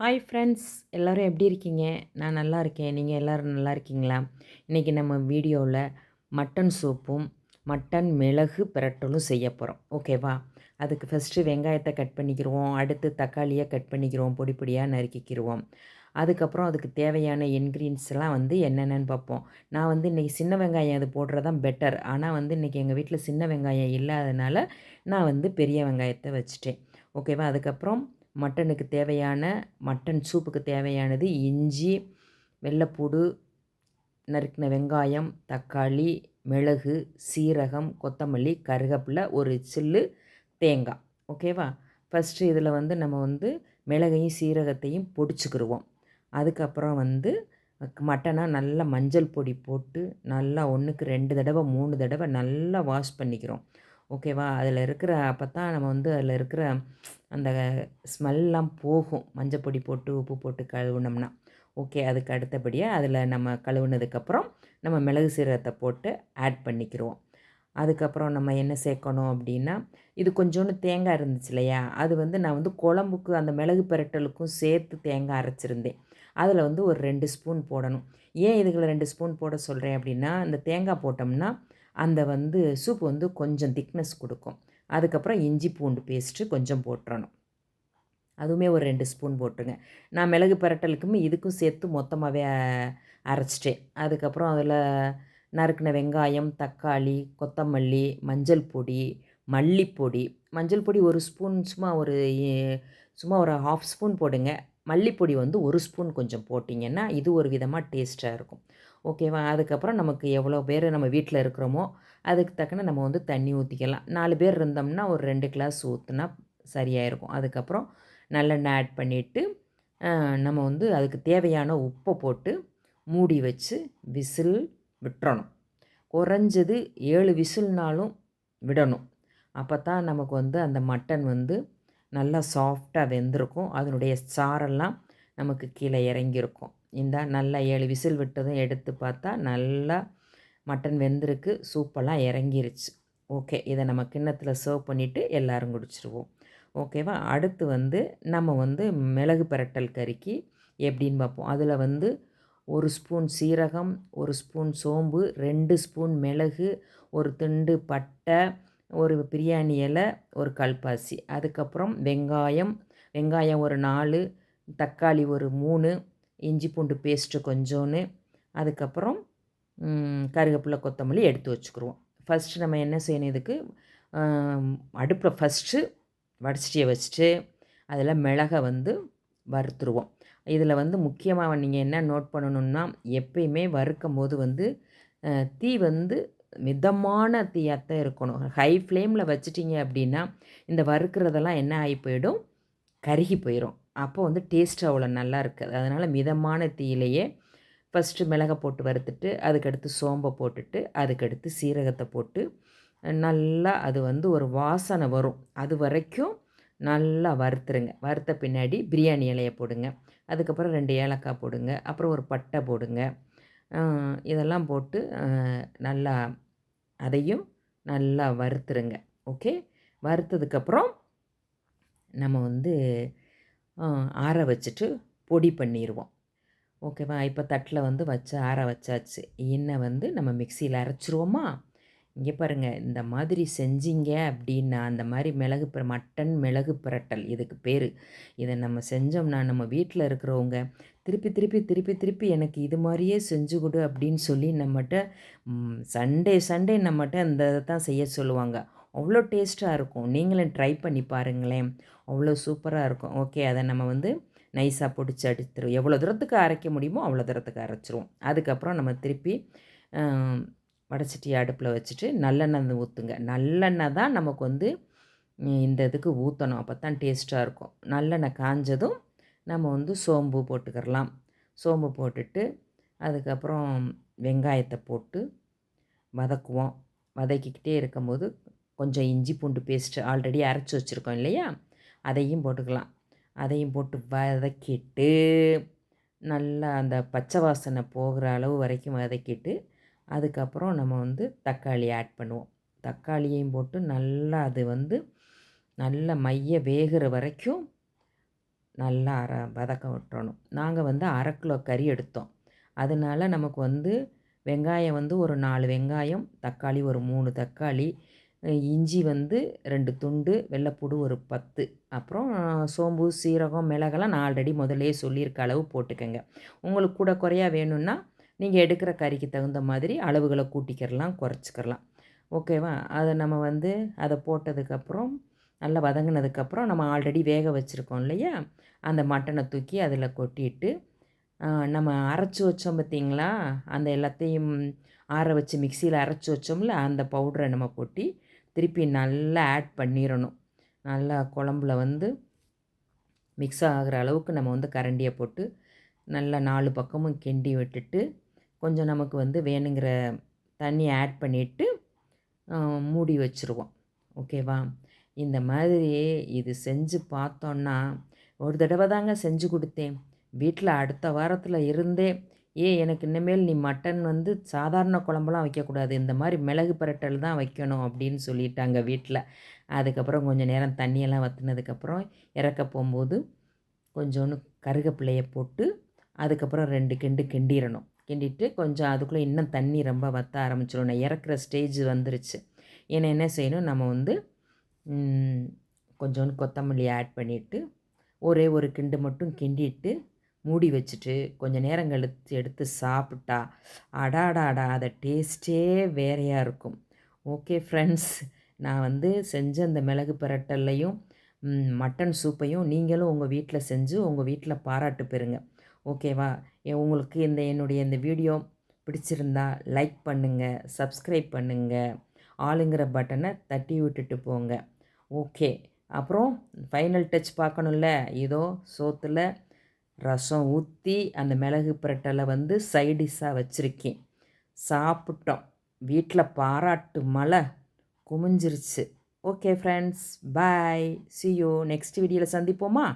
Hi friends எல்லோரும் எப்படி இருக்கீங்க? நான் நல்லா இருக்கேன். நீங்கள் எல்லோரும் நல்லா இருக்கீங்களா? இன்றைக்கி நம்ம வீடியோவில் மட்டன் சூப்பும் மட்டன் மிளகு பிரட்டலும் செய்ய போகிறோம் ஓகேவா அதுக்கு ஃபஸ்ட்டு வெங்காயத்தை கட் பண்ணிக்கிடுவோம் அடுத்து தக்காளியை கட் பண்ணிக்கிடுவோம் பொடி பொடியாக நறுக்கிக்கிடுவோம் அதுக்கப்புறம் அதுக்கு தேவையான இன்க்ரீடியன்ஸ்லாம் வந்து என்னென்னு பார்ப்போம். நான் வந்து இன்றைக்கி சின்ன வெங்காயம் அது போடுறது பெட்டர் ஆனால் வந்து இன்றைக்கி எங்கள் வீட்டில் சின்ன வெங்காயம் இல்லாதனால நான் வந்து பெரிய வெங்காயத்தை வச்சுட்டேன். ஓகேவா அதுக்கப்புறம் மட்டனுக்கு தேவையான மட்டன் சூப்புக்கு தேவையானது இஞ்சி வெள்ளைப்பூடு நறுக்கின வெங்காயம் தக்காளி மிளகு சீரகம் கொத்தமல்லி கருகப்பில்லை ஒரு சில்லு தேங்காய். ஓகேவா ஃபஸ்ட்டு இதில் வந்து நம்ம வந்து மிளகையும் சீரகத்தையும் பொடிச்சுக்கிடுவோம் அதுக்கப்புறம் வந்து மட்டனாக நல்லா மஞ்சள் பொடி போட்டு நல்லா ஒன்றுக்கு ரெண்டு தடவை மூணு தடவை நல்லா வாஷ் பண்ணிக்கிறோம். ஓகேவா? அதில் இருக்கிற அப்போ தான் நம்ம வந்து அதில் இருக்கிற அந்த ஸ்மெல்லாம் போகும். மஞ்சப்பொடி போட்டு உப்பு போட்டு கழுவுனோம்னா. ஓகே அதுக்கு அடுத்தபடியாக அதில் நம்ம கழுவுனதுக்கப்புறம் நம்ம மிளகு சீரகத்தை போட்டு ஆட் பண்ணிக்கிடுவோம் அதுக்கப்புறம் நம்ம என்ன சேர்க்கணும் அப்படின்னா இது கொஞ்சோண்டு தேங்காய் இருந்துச்சு இல்லையா? அது வந்து நான் வந்து குழம்புக்கு அந்த மிளகு பெரட்டலுக்கும் சேர்த்து தேங்காய் அரைச்சிருந்தேன். அதில் வந்து ஒரு ரெண்டு ஸ்பூன் போடணும். ஏன் இதுகளை ரெண்டு ஸ்பூன் போட சொல்கிறேன் அப்படின்னா இந்த தேங்காய் போட்டோம்னா அந்த வந்து சூப் வந்து கொஞ்சம் திக்னஸ் கொடுக்கும். அதுக்கப்புறம் இஞ்சி பூண்டு பேஸ்ட்டு கொஞ்சம் போட்டுறணும். அதுவுமே ஒரு ரெண்டு ஸ்பூன் போட்டுருங்க நான் மிளகு பரட்டலுக்குமே இதுக்கும் சேர்த்து மொத்தமாகவே அரைச்சிட்டேன். அதுக்கப்புறம் அதில் நறுக்கின வெங்காயம் தக்காளி கொத்தமல்லி மஞ்சள் பொடி மல்லிப்பொடி. மஞ்சள் பொடி ஒரு ஸ்பூன் சும்மா ஒரு சும்மா ஒரு ஹாஃப் ஸ்பூன் போடுங்க. மல்லிப்பொடி வந்து ஒரு ஸ்பூன் கொஞ்சம் போட்டிங்கன்னா இது ஒரு விதமாக டேஸ்ட்டாக இருக்கும். ஓகேவா? அதுக்கப்புறம் நமக்கு எவ்வளோ பேர் நம்ம வீட்டில் இருக்கிறோமோ அதுக்கு தக்கன நம்ம வந்து தண்ணி ஊற்றிக்கலாம் நாலு பேர் இருந்தோம்னா ஒரு ரெண்டு கிளாஸ் ஊற்றுனா சரியாக இருக்கும் அதுக்கப்புறம் நல்லெண்ணெய் ஆட் பண்ணிவிட்டு நம்ம வந்து அதுக்கு தேவையான உப்பை போட்டு மூடி வச்சு விசில் விட்டுறணும். குறைஞ்சது ஏழு விசில்னாலும் விடணும். அப்போ தான் நமக்கு வந்து அந்த மட்டன் வந்து நல்லா சாஃப்டாக வெந்திருக்கும். அதனுடைய சாரெல்லாம் நமக்கு கீழே இறங்கியிருக்கும். இந்த நல்லா ஏழு விசில் விட்டதும் எடுத்து பார்த்தா நல்லா மட்டன் வெந்திருக்கு சூப்பெல்லாம் இறங்கிருச்சு. ஓகே இதை நம்ம கிண்ணத்தில் சர்வ் பண்ணிவிட்டு எல்லோரும் குடிச்சிருவோம். ஓகேவா? அடுத்து வந்து நம்ம வந்து மிளகு பரட்டல் கறிக்கு எப்படின்னு பார்ப்போம். அதில் வந்து ஒரு ஸ்பூன் சீரகம் ஒரு ஸ்பூன் சோம்பு ரெண்டு ஸ்பூன் மிளகு ஒரு துண்டு பட்டை ஒரு பிரியாணி இலை ஒரு கல்பாசி. அதுக்கப்புறம் வெங்காயம் வெங்காயம் ஒரு நாலு தக்காளி ஒரு மூணு இஞ்சி பூண்டு பேஸ்ட்டு கொஞ்சோன்னு அதுக்கப்புறம் கருவேப்பிலை கொத்தமல்லி எடுத்து வச்சுக்கிருவோம். ஃபஸ்ட்டு நம்ம என்ன செய்யணும் இதுக்கு? அடுப்பில் ஃபஸ்ட்டு வடச்சட்டியை வச்சுட்டு அதில் மிளகை வந்து வறுத்துருவோம். இதில் வந்து முக்கியமாக நீங்கள் என்ன நோட் பண்ணணுன்னா எப்பயுமே வறுக்கும் போது வந்து தீ வந்து மிதமான தீயாகத்தான் இருக்கணும். ஹை ஃப்ளேமில் வச்சிட்டிங்க அப்படின்னா இந்த வறுக்கிறதெல்லாம் என்ன ஆகி போயிடும்? கருகி போயிடும் அப்போ வந்து டேஸ்ட் அவ்வளோ நல்லா இருக்காது. அதனால் மிதமான தீயிலையே ஃபஸ்ட்டு மிளகை போட்டு வறுத்துட்டு அதுக்கடுத்து சோம்பை போட்டுட்டு அதுக்கடுத்து சீரகத்தை போட்டு நல்லா அது வந்து ஒரு வாசனை வரும். அது வரைக்கும் நல்லா வறுத்துருங்க. வறுத்த பின்னாடி பிரியாணி இலையை போடுங்க. அதுக்கப்புறம் ரெண்டு ஏலக்காய் போடுங்க. அப்புறம் ஒரு பட்டை போடுங்க. இதெல்லாம் போட்டு நல்லா அதையும் நல்லா வறுத்துருங்க. ஓகே? வறுத்ததுக்கப்புறம் நம்ம வந்து ஆற வச்சுட்டு பொடி பண்ணிடுவோம் ஓகேவா? இப்போ தட்டில் வந்து வச்சு ஆற வச்சாச்சு. எண்ணெய் வந்து நம்ம மிக்சியில் அரைச்சிருவோமா? இங்கே பாருங்கள் இந்த மாதிரி செஞ்சீங்க அப்படின்னா அந்த மாதிரி மிளகு மட்டன் மிளகு பிரட்டல் இதுக்கு பேர். இதை நம்ம செஞ்சோம்னா நம்ம வீட்டில் இருக்கிறவங்க திருப்பி திருப்பி திருப்பி திருப்பி எனக்கு இது மாதிரியே செஞ்சு கொடு அப்படின்னு சொல்லி நம்மகிட்ட சண்டே சண்டே நம்மகிட்ட இந்த தான் செய்ய சொல்லுவாங்க. அவ்வளோ டேஸ்ட்டாக இருக்கும். நீங்களும் ட்ரை பண்ணி பாருங்களேன். அவ்வளோ சூப்பராக இருக்கும். ஓகே அதை நம்ம வந்து நைஸாக பிடிச்சி அடிச்சிடும் எவ்வளோ தூரத்துக்கு அரைக்க முடியுமோ அவ்வளோ தூரத்துக்கு அரைச்சிருவோம். அதுக்கப்புறம் நம்ம திருப்பி வடச்சட்டி அடுப்பில் வச்சுட்டு நல்லெண்ணெய் ஊற்றுங்க நல்லெண்ணெய் தான் நமக்கு வந்து இந்த இதுக்கு ஊற்றணும் அப்போ தான் டேஸ்ட்டாக இருக்கும். நல்லெண்ணெய் காஞ்சதும் நம்ம வந்து சோம்பு போட்டுக்கிறலாம். சோம்பு போட்டுட்டு அதுக்கப்புறம் வெங்காயத்தை போட்டு வதக்குவோம். வதக்கிக்கிட்டே இருக்கும்போது கொஞ்சம் இஞ்சி பூண்டு பேஸ்ட்டு ஆல்ரெடி அரைச்சி வச்சுருக்கோம் இல்லையா? அதையும் போட்டுக்கலாம். அதையும் போட்டு வதக்கிட்டு நல்லா அந்த பச்சை வாசனை போகிற அளவு வரைக்கும் வதக்கிட்டு அதுக்கப்புறம் நம்ம வந்து தக்காளி ஆட் பண்ணுவோம். தக்காளியையும் போட்டு நல்லா அது வந்து நல்ல மைய வேகிற வரைக்கும் நல்லா அர வதக்க விட்டுறணும். நாங்கள் வந்து அரை கிலோ கறி எடுத்தோம். அதனால நமக்கு வந்து வெங்காயம் வந்து ஒரு நாலு வெங்காயம் தக்காளி ஒரு மூணு தக்காளி இஞ்சி வந்து ரெண்டு துண்டு வெள்ளைப்பூடு ஒரு பத்து. அப்புறம் சோம்பு சீரகம் மிளகெல்லாம் நான் ஆல்ரெடி முதலே சொல்லியிருக்க அளவு போட்டுக்கோங்க. உங்களுக்கு கூட குறையா வேணும்னா நீங்கள் எடுக்கிற கறிக்கு தகுந்த மாதிரி அளவுகளை கூட்டிக்கிறலாம் குறைச்சிக்கிறலாம் ஓகேவா? அதை நம்ம வந்து அதை போட்டதுக்கப்புறம் நல்லா வதங்கினதுக்கப்புறம் நம்ம ஆல்ரெடி வேக வச்சுருக்கோம் இல்லையா? அந்த மட்டனை தூக்கி அதில் கொட்டிட்டு நம்ம அரைச்சி வச்சோம் பார்த்திங்களா? அந்த எல்லாத்தையும் ஆற வச்சு மிக்சியில் அரைச்சி வச்சோம்ல அந்த பவுடரை நம்ம கொட்டி திருப்பி நல்லா ஆட் பண்ணிடணும் நல்லா குழம்புல வந்து மிக்ஸ் ஆகிற அளவுக்கு நம்ம வந்து கரண்டியை போட்டு நல்லா நாலு பக்கமும் கிண்டி விட்டுட்டு கொஞ்சம் நமக்கு வந்து வேணுங்கிற தண்ணி ஆட் பண்ணிவிட்டு மூடி வச்சுருவோம். ஓகேவா இந்த மாதிரி இது செஞ்சு பார்த்தோன்னா ஒரு தடவை தாங்க செஞ்சு கொடுத்தேன். வீட்டில் அடுத்த வாரத்தில் இருந்தே ஏ எனக்கு இனிமேல் நீ மட்டன் வந்து சாதாரண குழம்புலாம் வைக்கக்கூடாது. இந்த மாதிரி மிளகு பரட்டல் தான் வைக்கணும் அப்படின்னு சொல்லிட்டாங்க வீட்டில் அதுக்கப்புறம் கொஞ்சம் நேரம் தண்ணியெல்லாம் வற்றினதுக்கப்புறம் இறக்க போகும்போது கொஞ்சோண்டு கருகப்பிள்ளையை போட்டு அதுக்கப்புறம் ரெண்டு கிண்டு கிண்டிடணும் கிண்டிட்டு கொஞ்சம் அதுக்குள்ளே இன்னும் தண்ணி ரொம்ப வற்ற ஆரம்பிச்சிடும் நான் இறக்குற ஸ்டேஜ் வந்துருச்சு. ஏன்னா என்ன செய்யணும்? நம்ம வந்து கொஞ்சோண்டு கொத்தமல்லி ஆட் பண்ணிவிட்டு ஒரே ஒரு கிண்டு மட்டும் கிண்டிட்டு மூடி வச்சுட்டு கொஞ்சம் நேரம் கழித்து எடுத்து சாப்பிட்டா அடாடாடா அதை டேஸ்ட்டே வேறையாக இருக்கும். ஓகே ஃப்ரெண்ட்ஸ் நான் வந்து செஞ்ச அந்த மிளகு பரட்டல்லையும் மட்டன் சூப்பையும் நீங்களும் உங்கள் வீட்டில் செஞ்சு உங்கள் வீட்டில் பாராட்டு பெறுங்க. ஓகேவா உங்களுக்கு இந்த என்னுடைய இந்த வீடியோ பிடிச்சிருந்தா லைக் பண்ணுங்கள் சப்ஸ்கிரைப் பண்ணுங்கள் ஆளுங்கிற பட்டனை தட்டி விட்டுட்டு போங்க. ஓகே அப்புறம் ஃபைனல் டச் பார்க்கணுல்ல இதோ சோத்தில் ரசம் ஊற்றி அந்த மிளகு பிரட்டலை வந்து சைடிஷாக வச்சுருக்கேன். சாப்பிட்டோம். வீட்டில் பாராட்டு மழை குமிஞ்சிருச்சு. Okay friends bye see you next வீடியோவில் சந்திப்போமா?